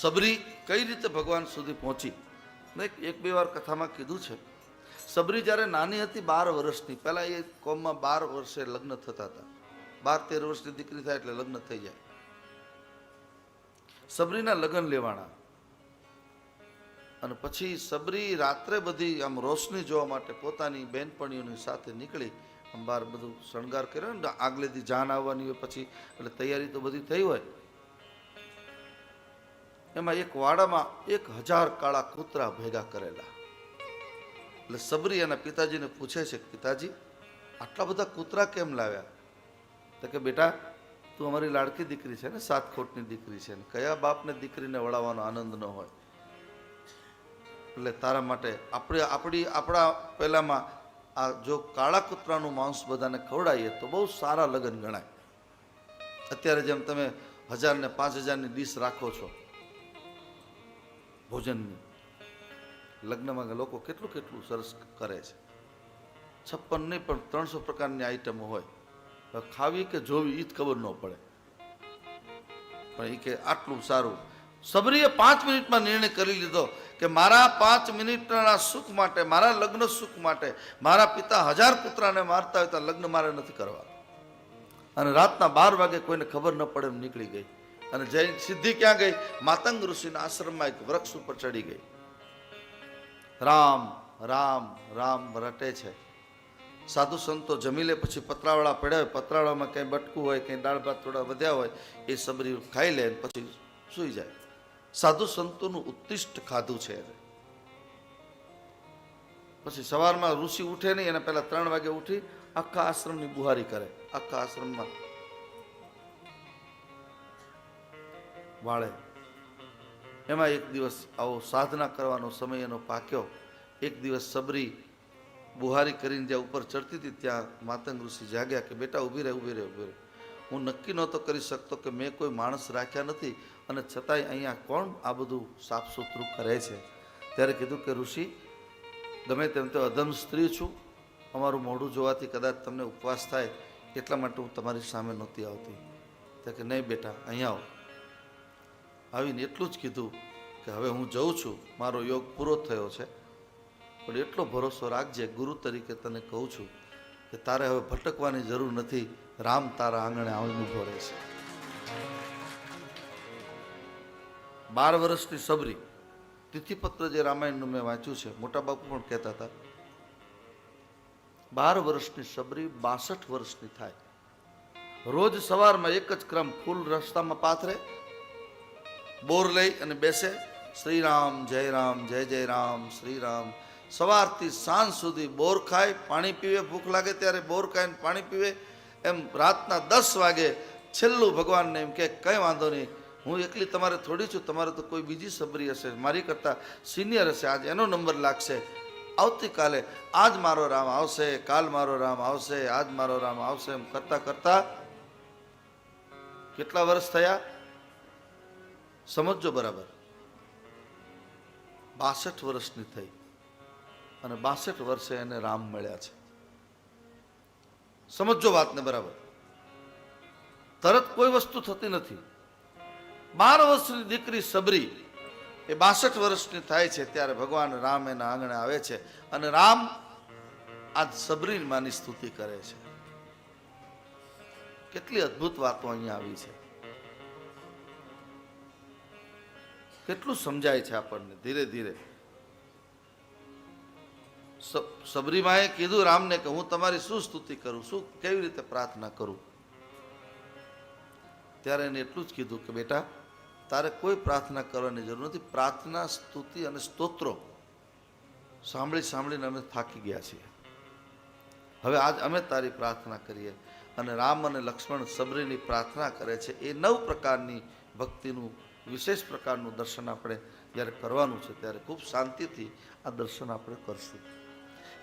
સબરી કઈ રીતે ભગવાન સુધી પહોંચી? મેં એક બે વાર કથામાં કીધું છે. સબરી જ્યારે નાની હતી બાર વર્ષની, પહેલાં એ કોમમાં બાર વર્ષે લગ્ન થતા હતા. બાર તેર વર્ષની દીકરી થાય એટલે લગ્ન થઈ જાય. સબરીના લગ્ન લેવાના. અને પછી સબરી રાત્રે બધી આમ રોશની જોવા માટે પોતાની બહેનપણીઓની સાથે નીકળી, આમ બહાર બધું શણગાર કર્યો ને આગલેથી જાન આવવાની હોય પછી, એટલે તૈયારી તો બધી થઈ હોય. એમાં એક વાડામાં એક હજાર કાળા કૂતરા ભેગા કરેલા. એટલે સબરી એના પિતાજીને પૂછે છે પિતાજી, આટલા બધા કૂતરા કેમ લાવ્યા? તો કે, બેટા, તું અમારી લાડકી દીકરી છે ને, સાત ખોટની દીકરી છે ને, કયા બાપને દીકરીને વળાવવાનો આનંદ ન હોય? એટલે તારા માટે આપણે, આપણી, આપણા પહેલાંમાં આ જો કાળા કૂતરાનું માંસ બધાને ખવડાવીએ તો બહુ સારા લગ્ન ગણાય. અત્યારે જેમ તમે હજાર ને પાંચ હજારની ડીશ રાખો છો ભોજનની. લગ્નમાં લોકો કેટલું કેટલું સરસ કરે છે. છપ્પન નહીં, પણ ત્રણસો પ્રકારની આઈટમો હોય. ખાવી કે જોવી એ જ ખબર ન પડે. પણ એ કે આટલું સારું. સબરીએ પાંચ મિનિટમાં નિર્ણય કરી લીધો કે મારા પાંચ મિનિટના સુખ માટે, મારા લગ્ન સુખ માટે, મારા પિતા હજાર પુત્રાને મારતા હોય તો લગ્ન મારે નથી કરવા અને રાતના બાર વાગે કોઈને ખબર ન પડે એમ નીકળી ગઈ. અને જૈન સિદ્ધિ ક્યાં ગઈ? માતંગ ઋષિના આશ્રમમાં એક વૃક્ષ ઉપર ચડી ગઈ. રામ રામ રામ રટે છે. સાધુ સંતો જમી લે પછી પતરાવાળા પડ્યા હોય, પતરાવાળામાં કંઈ બટકું હોય કંઈ દાળ ભાત થોડા વધ્યા હોય, એ સબરી ખાઈ લે પછી સૂઈ જાય. સાધુ સંતોનું ઉત્તિષ્ટ ખાધું છે પછી સવારમાં ઋષિ ઉઠે નહીં, એના પહેલાં ત્રણ વાગે ઉઠી આખા આશ્રમની બુહારી કરે. આખા આશ્રમમાં વાળે. એમાં એક દિવસ આવો સાધના કરવાનો સમય એનો પાક્યો. એક દિવસ સબરી બુહારી કરીને જ્યાં ઉપર ચડતી હતી ત્યાં માતંગ ઋષિ જાગ્યા કે, બેટા, ઊભી રહે ઊભી રહે ઊભી રહે. હું નક્કી નહોતો કરી શકતો કે મેં કોઈ માણસ રાખ્યા નથી અને છતાંય અહીંયા કોણ આ બધું સાફ સુથરું કરે છે? ત્યારે કીધું કે, ઋષિ, ગમે તેમ તો અધમ સ્ત્રી છું. અમારું મોઢું જોવાથી કદાચ તમને ઉપવાસ થાય. એટલા માટે હું તમારી સામે નહોતી આવતી. તો કે, નહીં બેટા, અહીંયા આવો. આવીને એટલું જ કીધું કે હવે હું જઉં છું, મારો યોગ પૂરો થયો છે. પણ એટલો ભરોસો રાખજે, ગુરુ તરીકે તને કહું છું કે તારે હવે ભટકવાની જરૂર નથી, રામ તારા આંગણે આવીને ઊભો રહેશે બાર વર્ષની સબરી, તિથિપત્ર જે રામાયણનું મેં વાંચ્યું છે, મોટા બાપુ પણ કહેતા હતા, બાર વર્ષની સબરી બાસઠ વર્ષની થાય. રોજ સવારમાં એક જ ક્રમ ફૂલ રસ્તામાં પાથરે બોર લઈ અને બેસે શ્રી રામ જય રામ, જય જય રામ શ્રી રામ સવારથી સાંજ સુધી બોર ખાય, પાણી પીવે, ભૂખ લાગે ત્યારે બોર ખાય ને પાણી પીવે. એમ રાતના દસ વાગે છેલ્લું ભગવાનને એમ કે, કંઈ વાંધો નહીં, હું એકલી તમારે થોડી છું, તમારે તો કોઈ બીજી સબરી હશે, મારી કરતાં સિનિયર હશે, આજ એનો નંબર લાગશે. આવતીકાલે આજ મારો રામ આવશે, કાલ મારો રામ આવશે, આજ મારો રામ આવશે, એમ કરતાં કરતાં કેટલા વર્ષ થયા? સમજજો બરાબર. બાસઠ વર્ષની થઈ અને બાસઠ વર્ષે એને રામ મળ્યા છે. સમજજો વાતને બરાબર. તરત કોઈ વસ્તુ થતી નથી. બાર વર્ષની દીકરી સબરી એ બાસઠ વર્ષની થાય છે ત્યારે ભગવાન રામ એના આંગણે આવે છે અને રામ આજ સબરી માની સ્તુતિ કરે છે. કેટલી અદ્ભુત વાતો અહીંયા આવી છે. કેટલું સમજાય છે આપણને? ધીરે ધીરે. સબરીમાએ કીધું રામને કે હું તમારી શું સ્તુતિ કરું, શું, કેવી રીતે પ્રાર્થના કરું? ત્યારે એને એટલું જ કીધું કે, બેટા, તારે કોઈ પ્રાર્થના કરવાની જરૂર નથી. પ્રાર્થના, સ્તુતિ અને સ્તોત્રો સાંભળી સાંભળીને અમે થાકી ગયા છીએ. હવે આજ અમે તારી પ્રાર્થના કરીએ. અને રામ અને લક્ષ્મણ સબરીની પ્રાર્થના કરે છે. એ નવ પ્રકારની ભક્તિનું વિશેષ પ્રકારનું દર્શન આપણે જ્યારે કરવાનું છે ત્યારે ખૂબ શાંતિથી આ દર્શન આપણે કરશું.